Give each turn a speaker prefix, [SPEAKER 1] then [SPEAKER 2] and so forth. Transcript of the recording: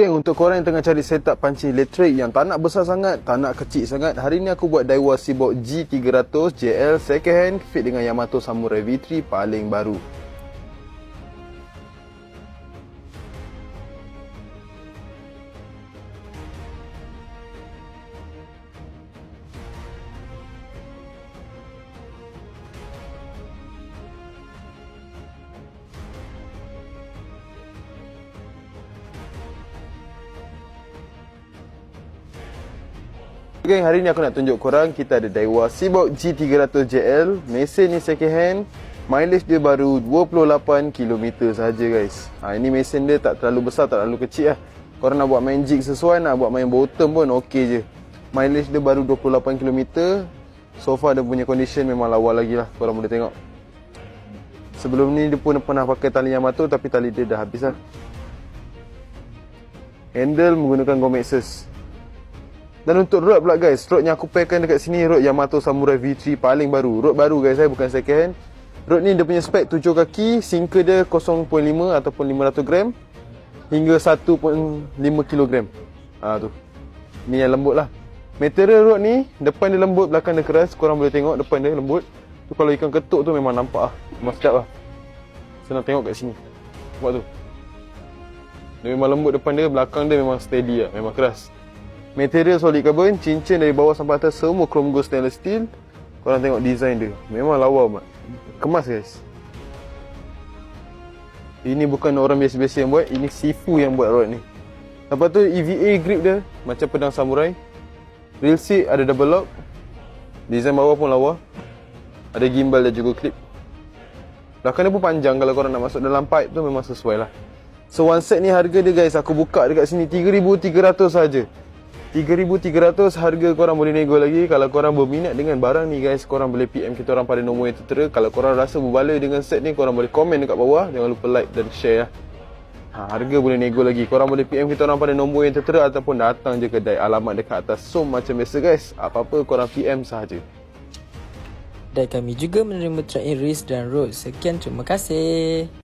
[SPEAKER 1] Geng, untuk korang yang tengah cari setup panci elektrik yang tak nak besar sangat, tak nak kecil sangat, hari ni aku buat Daiwa Seabox G300 JL second hand fit dengan Yamato Samurai V3 paling baru. Geng, hari ni aku nak tunjuk korang kita ada Daiwa Seabox G300 JL. Mesin ni second hand. Mileage dia baru 28 km saja guys. Ha, ini mesin dia tak terlalu besar, tak terlalu kecil lah. Korang nak buat main jig sesuai, nak buat main bottom pun okey je. Mileage dia baru 28 km. So far dia punya condition memang lawa lagi lah. Korang boleh tengok. Sebelum ni dia pun pernah pakai tali Yamato tapi tali dia dah habis lah. Handle menggunakan Gomexus. Dan untuk rod pula guys, rod yang aku pairkan dekat sini rod Yamato Samurai V3 paling baru. Rod baru guys, saya bukan second hand. Rod ni dia punya spek 7 kaki, sinker dia 0.5 ataupun 500 gram hingga 1.5 kilogram. Ah tu. Ni yang lembut lah. Material rod ni depan dia lembut, belakang dia keras. Korang boleh tengok depan dia lembut. Tu kalau ikan ketuk tu memang nampak ah. Memang sedap lah. Senang tengok kat sini. Nampak tu. Dia memang lembut depan dia, belakang dia memang steady lah, memang keras. Material solid carbon, cincin dari bawah sampai atas semua chrome gold stainless steel. Korang tengok design dia. Memang lawa mat. Kemas guys. Ini bukan orang biasa-biasa yang buat, ini Sifu yang buat rod ni. Lepas tu EVA grip dia macam pedang samurai. Real seat ada double lock. Design bawah pun lawa. Ada gimbal dan juga clip. Belakang dia pun panjang kalau korang nak masuk dalam pipe tu memang sesuai lah. So one set ni harga dia guys aku buka dekat sini 3300 saja. 3300 harga korang boleh nego lagi. Kalau korang berminat dengan barang ni guys Korang boleh PM kita orang pada nombor yang tertera. Kalau korang rasa berbaloi dengan set ni Korang boleh komen dekat bawah. Jangan lupa like dan share lah ha, Harga boleh nego lagi. Korang boleh PM kita orang pada nombor yang tertera Ataupun datang je kedai Alamat dekat atas. So macam biasa guys Apa-apa korang PM sahaja.
[SPEAKER 2] Dan kami juga menerima trade in risk dan road. Sekian terima kasih.